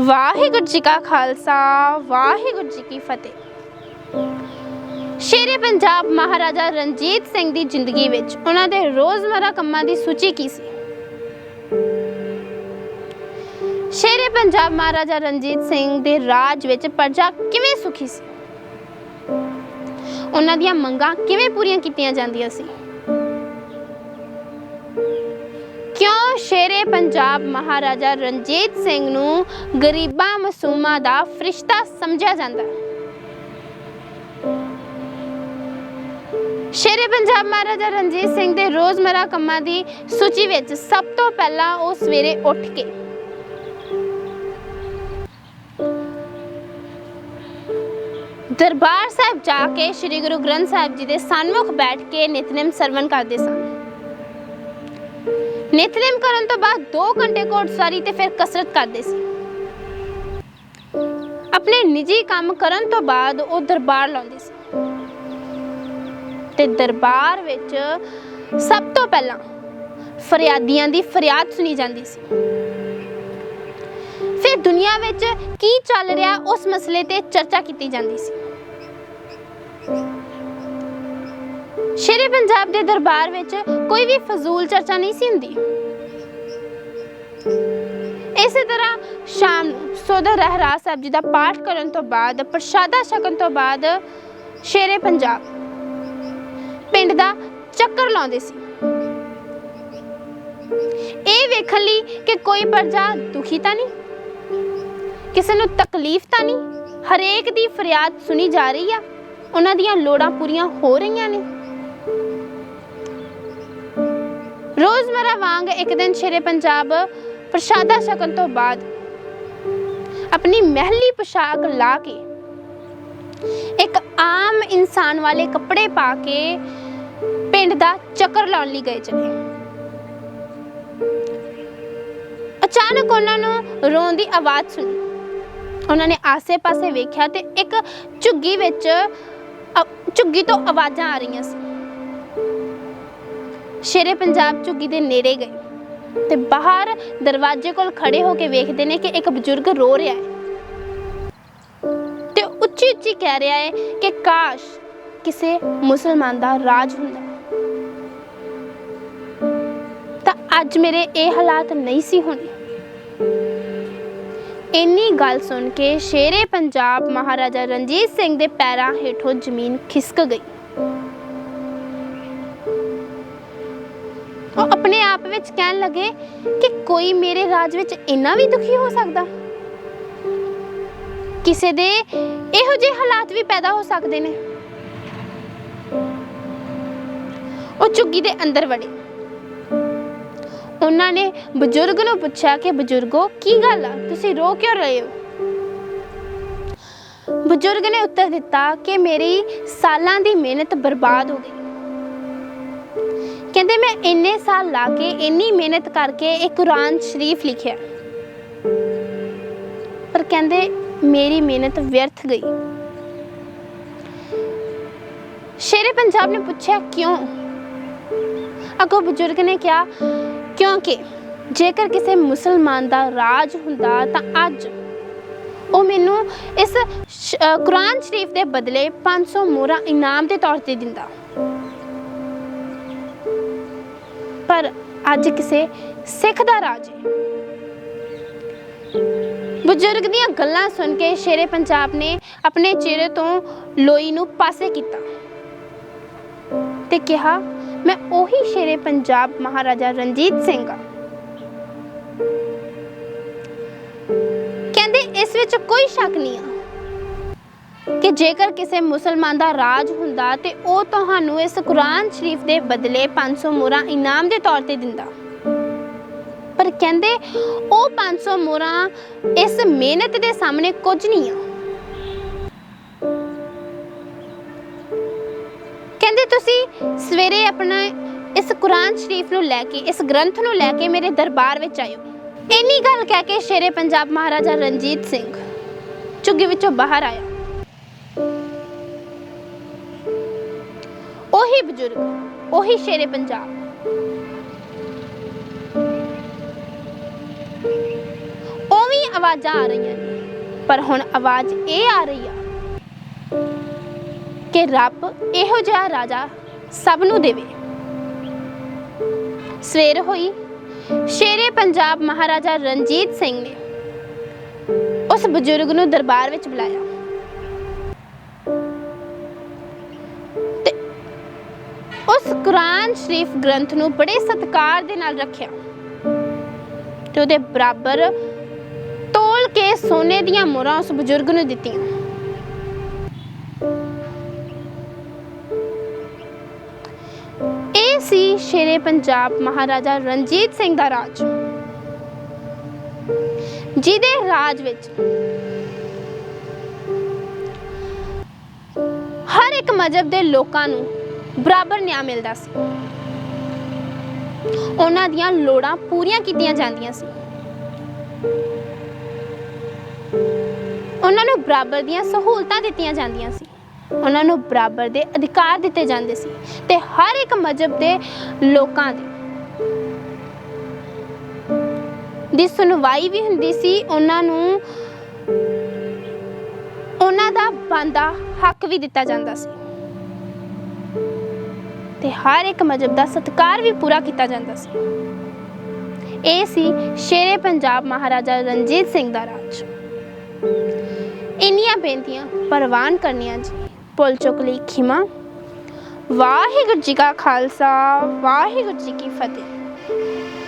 ਵਾਹਿਗੁਰੂ ਜੀ ਕਾ ਖਾਲਸਾ, ਵਾਹਿਗੁਰੂ ਜੀ ਕੀ ਫਤਿਹ। ਸ਼ੇਰੇ ਪੰਜਾਬ ਮਹਾਰਾਜਾ ਰਣਜੀਤ ਸਿੰਘ ਦੀ ਜ਼ਿੰਦਗੀ ਵਿੱਚ ਉਹਨਾਂ ਦੇ ਰੋਜ਼ਮਰਾ ਕੰਮਾਂ ਦੀ ਸੂਚੀ ਕੀ ਸੀ? ਸ਼ੇਰੇ ਪੰਜਾਬ ਮਹਾਰਾਜਾ ਰਣਜੀਤ ਸਿੰਘ ਦੇ ਰਾਜ ਵਿੱਚ ਪ੍ਰਜਾ ਕਿਵੇਂ ਸੁਖੀ ਸੀ? ਉਹਨਾਂ ਦੀਆਂ ਮੰਗਾਂ ਕਿਵੇਂ ਪੂਰੀਆਂ ਕੀਤੀਆਂ ਜਾਂਦੀਆਂ ਸੀ? ਸ਼ੇਰੇ ਪੰਜਾਬ ਮਹਾਰਾਜਾ ਰਣਜੀਤ ਸਿੰਘ ਨੂੰ ਗਰੀਬਾਂ ਮਾਸੂਮਾਂ ਦਾ ਫਰਿਸ਼ਤਾ ਸਮਝਿਆ ਜਾਂਦਾ ਹੈ। ਸ਼ੇਰੇ ਪੰਜਾਬ ਮਹਾਰਾਜਾ ਰਣਜੀਤ ਸਿੰਘ ਦੇ ਰੋਜ਼ਮਰਾ ਕੰਮਾਂ ਦੀ ਸੂਚੀ ਵਿੱਚ ਸਭ ਤੋਂ ਪਹਿਲਾਂ ਉਹ ਸਵੇਰੇ ਉੱਠ ਕੇ ਦਰਬਾਰ ਸਾਹਿਬ ਜਾ ਕੇ ਸ੍ਰੀ ਗੁਰੂ ਗ੍ਰੰਥ ਸਾਹਿਬ ਜੀ ਦੇ ਸਨਮੁਖ ਬੈਠ ਕੇ ਨਿਤਨੇਮ ਸਰਵਣ ਕਰਦੇ ਸਨ। ਨਿਤਨੇਮ ਕਰਨ ਤੋਂ ਬਾਅਦ 2 ਘੰਟੇ ਘੋੜਸਵਾਰੀ ਤੇ ਫਿਰ ਕਸਰਤ ਕਰਦੇ ਸੀ। ਆਪਣੇ ਨਿੱਜੀ ਕੰਮ ਕਰਨ ਤੋਂ ਬਾਅਦ ਉਹ ਦਰਬਾਰ ਲਾਉਂਦੇ ਸੀ। ਤੇ ਦਰਬਾਰ ਵਿੱਚ ਸਭ ਤੋਂ ਪਹਿਲਾਂ ਫਰਿਆਦੀਆਂ ਦੀ ਫਰਿਆਦ ਸੁਣੀ ਜਾਂਦੀ ਸੀ। ਫਿਰ ਦੁਨੀਆ ਵਿੱਚ ਕੀ ਚੱਲ ਰਿਹਾ ਉਸ ਮਸਲੇ ਤੇ ਚਰਚਾ ਕੀਤੀ ਜਾਂਦੀ ਸੀ। ਸ਼ੇਰੇ ਪੰਜਾਬ ਦੇ ਦਰਬਾਰ ਵਿੱਚ ਕੋਈ ਵੀ ਫਜ਼ੂਲ ਚਰਚਾ ਨਹੀਂ ਸੀ ਹੁੰਦੀ। ਇਸੇ ਤਰ੍ਹਾਂ ਸ਼ਾਮ ਨੂੰ ਸੋਦਰ ਰਹਿਰਾਸ ਸਾਹਿਬ ਜੀ ਦਾ ਪਾਠ ਕਰਨ ਤੋਂ ਬਾਅਦ, ਪ੍ਰਸ਼ਾਦਾ ਛਕਣ ਤੋਂ ਬਾਅਦ ਸ਼ੇਰੇ ਪੰਜਾਬ ਪਿੰਡ ਦਾ ਚੱਕਰ ਲਾਉਂਦੇ ਸੀ। ਇਹ ਵੇਖਣ ਲਈ ਕਿ ਕੋਈ ਪ੍ਰਜਾ ਦੁਖੀ ਤਾਂ ਨਹੀਂ, ਕਿਸੇ ਨੂੰ ਤਕਲੀਫ ਤਾਂ ਨਹੀਂ, ਹਰੇਕ ਦੀ ਫਰਿਆਦ ਸੁਣੀ ਜਾ ਰਹੀ ਆ, ਉਹਨਾਂ ਦੀਆਂ ਲੋੜਾਂ ਪੂਰੀਆਂ ਹੋ ਰਹੀਆਂ ਨੇ। ਰੋਜ਼ਮਰਾ ਵਾਂਗ ਇੱਕ ਦਿਨ ਸ਼ੇਰੇ ਪੰਜਾਬ ਪ੍ਰਸ਼ਾਦਾ ਛਕਣ ਤੋਂ ਬਾਅਦ ਆਪਣੀ ਮਹਿਲੀ ਪੋਸ਼ਾਕ ਲਾ ਕੇ ਇੱਕ ਆਮ ਇਨਸਾਨ ਵਾਲੇ ਕੱਪੜੇ ਪਾ ਕੇ ਪਿੰਡ ਦਾ ਚੱਕਰ ਲਾਉਣ ਲਈ ਗਏ ਚਲੇ ਅਚਾਨਕ ਉਹਨਾਂ ਨੂੰ ਰੋਣ ਦੀ ਆਵਾਜ਼ ਸੁਣੀ। ਉਹਨਾਂ ਨੇ ਆਸੇ-ਪਾਸੇ ਵੇਖਿਆ ਤੇ ਇੱਕ ਝੁੱਗੀ ਵਿੱਚ ਝੁੱਗੀ ਤੋਂ ਆਵਾਜ਼ਾਂ ਆ ਰਹੀਆਂ ਸੀ। ਸ਼ੇਰੇ ਪੰਜਾਬ ਝੁੱਗੀ ਦੇ ਨੇੜੇ ਗਏ ਤੇ ਬਾਹਰ ਦਰਵਾਜ਼ੇ ਕੋਲ ਖੜੇ ਹੋ ਕੇ ਵੇਖਦੇ ਨੇ ਕਿ ਇੱਕ ਬਜ਼ੁਰਗ ਰੋ ਰਿਹਾ ਹੈ। ਤੇ ਉੱਚੀ ਉੱਚੀ ਕਹਿ ਰਿਹਾ ਹੈ ਕਿ ਕਾਸ਼ ਕਿਸੇ ਮੁਸਲਮਾਨ ਦਾ ਰਾਜ ਹੁੰਦਾ। ਤਾਂ ਅੱਜ ਮੇਰੇ ਇਹ ਹਾਲਾਤ ਨਹੀਂ ਸੀ ਹੋਣੇ। ਇੰਨੀ ਗੱਲ ਸੁਣ ਕੇ ਸ਼ੇਰੇ ਪੰਜਾਬ ਮਹਾਰਾਜਾ ਰਣਜੀਤ ਸਿੰਘ ਦੇ ਪੈਰਾਂ ਹੇਠੋਂ ਜ਼ਮੀਨ ਖਿਸਕ ਗਈ। ਵਿੱਚ ਕਹਿਣ ਲੱਗੇ ਕਿ ਕੋਈ ਮੇਰੇ ਰਾਜ ਵਿੱਚ ਇੰਨਾ ਵੀ ਦੁਖੀ ਹੋ ਸਕਦਾ? ਕਿਸੇ ਦੇ ਇਹੋ ਜਿਹੇ ਹਾਲਾਤ ਵੀ ਪੈਦਾ ਹੋ ਸਕਦੇ ਨੇ। ਉਹ ਝੁੱਗੀ ਦੇ ਅੰਦਰ ਵੜੇ। ਉਹਨਾਂ ਨੇ ਬਜ਼ੁਰਗ ਨੂੰ ਪੁੱਛਿਆ ਕਿ, ਬਜ਼ੁਰਗੋ, ਕੀ ਗੱਲ ਆ? ਤੁਸੀਂ ਰੋ ਕਿਉਂ ਰਹੇ ਹੋ? ਬਜ਼ੁਰਗ ਨੇ ਉੱਤਰ ਦਿੱਤਾ ਕਿ ਮੇਰੀ ਸਾਲਾਂ ਦੀ ਮਿਹਨਤ ਬਰਬਾਦ ਹੋ ਗਈ। ਕਹਿੰਦੇ ਮੈਂ ਇੰਨੇ ਸਾਲ ਲਾ ਕੇ, ਇੰਨੀ ਮਿਹਨਤ ਕਰਕੇ ਇਹ ਕੁਰਾਨ ਸ਼ਰੀਫ ਲਿਖਿਆ। ਪਰ ਕਹਿੰਦੇ ਮੇਰੀ ਮਿਹਨਤ ਵਿਅਰਥ ਗਈ। ਸ਼ੇਰੇ ਪੰਜਾਬ ਨੇ ਪੁੱਛਿਆ, ਕਿਉਂ? ਅਗੋ ਬਜ਼ੁਰਗ ਨੇ ਕਿਹਾ, ਕਿਉਂਕਿ ਜੇਕਰ ਕਿਸੇ ਮੁਸਲਮਾਨ ਦਾ ਰਾਜ ਹੁੰਦਾ ਤਾਂ ਅੱਜ ਉਹ ਮੈਨੂੰ ਇਸ ਕੁਰਾਨ ਸ਼ਰੀਫ ਦੇ ਬਦਲੇ 500 ਮੋਹਰਾ ਇਨਾਮ ਦੇ ਤੌਰ ਤੇ ਦਿੰਦਾ। ਪਰ ਅੱਜ ਕਿਸੇ ਸਿੱਖ ਦਾ ਰਾਜ ਹੈ। ਬਜ਼ੁਰਗ ਦੀਆਂ ਗੱਲਾਂ ਸੁਣ ਕੇ ਸ਼ੇਰੇ ਪੰਜਾਬ ਨੇ ਆਪਣੇ ਚਿਹਰੇ ਤੋਂ ਲੋਈ ਨੂੰ ਪਾਸੇ ਕੀਤਾ ਤੇ ਕਿਹਾ, ਮੈਂ ਉਹੀ ਸ਼ੇਰੇ ਪੰਜਾਬ ਮਹਾਰਾਜਾ ਰਣਜੀਤ ਸਿੰਘ ਆ ਕਹਿੰਦੇ, ਇਸ ਵਿੱਚ ਕੋਈ ਸ਼ੱਕ ਨਹੀਂ ਆ। ਕਿ ਜੇਕਰ ਕਿਸੇ ਮੁਸਲਮਾਨ ਦਾ ਰਾਜ ਹੁੰਦਾ ਤੇ ਉਹ ਤੁਹਾਨੂੰ ਇਸ ਕੁਰਾਨ ਸ਼ਰੀਫ ਦੇ ਬਦਲੇ 500 ਮੋਹਰਾਂ ਇਨਾਮ ਦੇ ਤੌਰ ਤੇ ਦਿੰਦਾ। ਪਰ ਕਹਿੰਦੇ ਉਹ 500 ਮੋਹਰਾਂ ਇਸ ਮਿਹਨਤ ਦੇ ਸਾਹਮਣੇ ਕੁਝ ਨਹੀਂ ਆ। ਕਹਿੰਦੇ ਤੁਸੀਂ ਸਵੇਰੇ ਆਪਣਾ ਇਸ ਕੁਰਾਨ ਸ਼ਰੀਫ ਨੂੰ ਲੈ ਕੇ, ਇਸ ਗ੍ਰੰਥ ਨੂੰ ਲੈ ਕੇ ਮੇਰੇ ਦਰਬਾਰ ਵਿੱਚ ਆਇਓ। ਇੰਨੀ ਗੱਲ ਕਹਿ ਕੇ ਸ਼ੇਰੇ ਪੰਜਾਬ ਮਹਾਰਾਜਾ ਰਣਜੀਤ ਸਿੰਘ ਝੁੱਗੀ ਵਿੱਚੋਂ ਬਾਹਰ ਆਇਆ। ਉਹੀ ਬਜ਼ੁਰਗ, ਉਹੀ ਸ਼ੇਰੇ ਪੰਜਾਬ। ਉਵੇਂ ਆਵਾਜ਼ਾਂ ਆ ਰਹੀਆਂ ਨੇ, ਪਰ ਹੁਣ ਆਵਾਜ਼ ਇਹ ਆ ਰਹੀ ਆ ਕਿ ਰੱਬ ਇਹੋ ਜਿਹਾ ਰਾਜਾ ਸਭ ਨੂੰ ਦੇਵੇ। ਸਵੇਰ ਹੋਈ, ਸ਼ੇਰੇ ਪੰਜਾਬ ਮਹਾਰਾਜਾ ਰਣਜੀਤ ਸਿੰਘ ਨੇ ਉਸ ਬਜ਼ੁਰਗ ਨੂੰ ਦਰਬਾਰ ਵਿੱਚ ਬੁਲਾਇਆ। ਸ਼ਰੀਫ ਗ੍ਰੰਥ ਨੂੰ ਬੜੇ ਸਤਿਕਾਰ ਦੇ ਨਾਲ ਰੱਖਿਆ ਤੇ ਉਹਦੇ ਬਰਾਬਰ ਤੋਲ ਕੇ ਸੋਨੇ ਦੀਆਂ ਮੋਹਰਾਂ ਉਸ ਬਜ਼ੁਰਗ ਨੂੰ ਦਿੱਤੀਆਂ। ਇਹ ਸੀ ਸ਼ੇਰੇ ਪੰਜਾਬ ਮਹਾਰਾਜਾ ਰਣਜੀਤ ਸਿੰਘ ਦਾ ਰਾਜ, ਜਿਹਦੇ ਰਾਜ ਵਿੱਚ ਹਰ ਇੱਕ ਮਜ਼ਹਬ ਦੇ ਲੋਕਾਂ ਨੂੰ ਬਰਾਬਰ ਨਿਆਂ ਮਿਲਦਾ ਸੀ। ਉਹਨਾਂ ਦੀਆਂ ਲੋੜਾਂ ਪੂਰੀਆਂ ਕੀਤੀਆਂ ਜਾਂਦੀਆਂ ਸੀ। ਉਹਨਾਂ ਨੂੰ ਬਰਾਬਰ ਦੀਆਂ ਸਹੂਲਤਾਂ ਦਿੱਤੀਆਂ ਜਾਂਦੀਆਂ ਸੀ। ਉਹਨਾਂ ਨੂੰ ਬਰਾਬਰ ਦੇ ਅਧਿਕਾਰ ਦਿੱਤੇ ਜਾਂਦੇ ਸੀ ਤੇ ਹਰ ਇੱਕ ਮਜ਼ਹਬ ਦੇ ਲੋਕਾਂ ਦੇ ਦੀ ਸੁਣਵਾਈ ਵੀ ਹੁੰਦੀ ਸੀ। ਉਹਨਾਂ ਨੂੰ ਉਹਨਾਂ ਦਾ ਬੰਦਾ ਹੱਕ ਵੀ ਦਿੱਤਾ ਜਾਂਦਾ ਸੀ। ਤੇ ਹਰ ਇੱਕ ਮਜ਼ਹਬ ਦਾ ਸਤਿਕਾਰ ਵੀ ਪੂਰਾ ਕੀਤਾ ਜਾਂਦਾ ਸੀ। ਇਹ ਸੀ ਸ਼ੇਰੇ ਪੰਜਾਬ ਮਹਾਰਾਜਾ ਰਣਜੀਤ ਸਿੰਘ ਦਾ ਰਾਜ। ਇੰਨੀਆਂ ਬੇਨਤੀਆਂ ਪ੍ਰਵਾਨ ਕਰਨੀਆਂ ਜੀ। ਪੁੱਲ ਚੁੱਕ ਲਈ ਖਿਮਾ। ਵਾਹਿਗੁਰੂ ਜੀ ਕਾ ਖਾਲਸਾ, ਵਾਹਿਗੁਰੂ ਜੀ ਕੀ ਫਤਿਹ।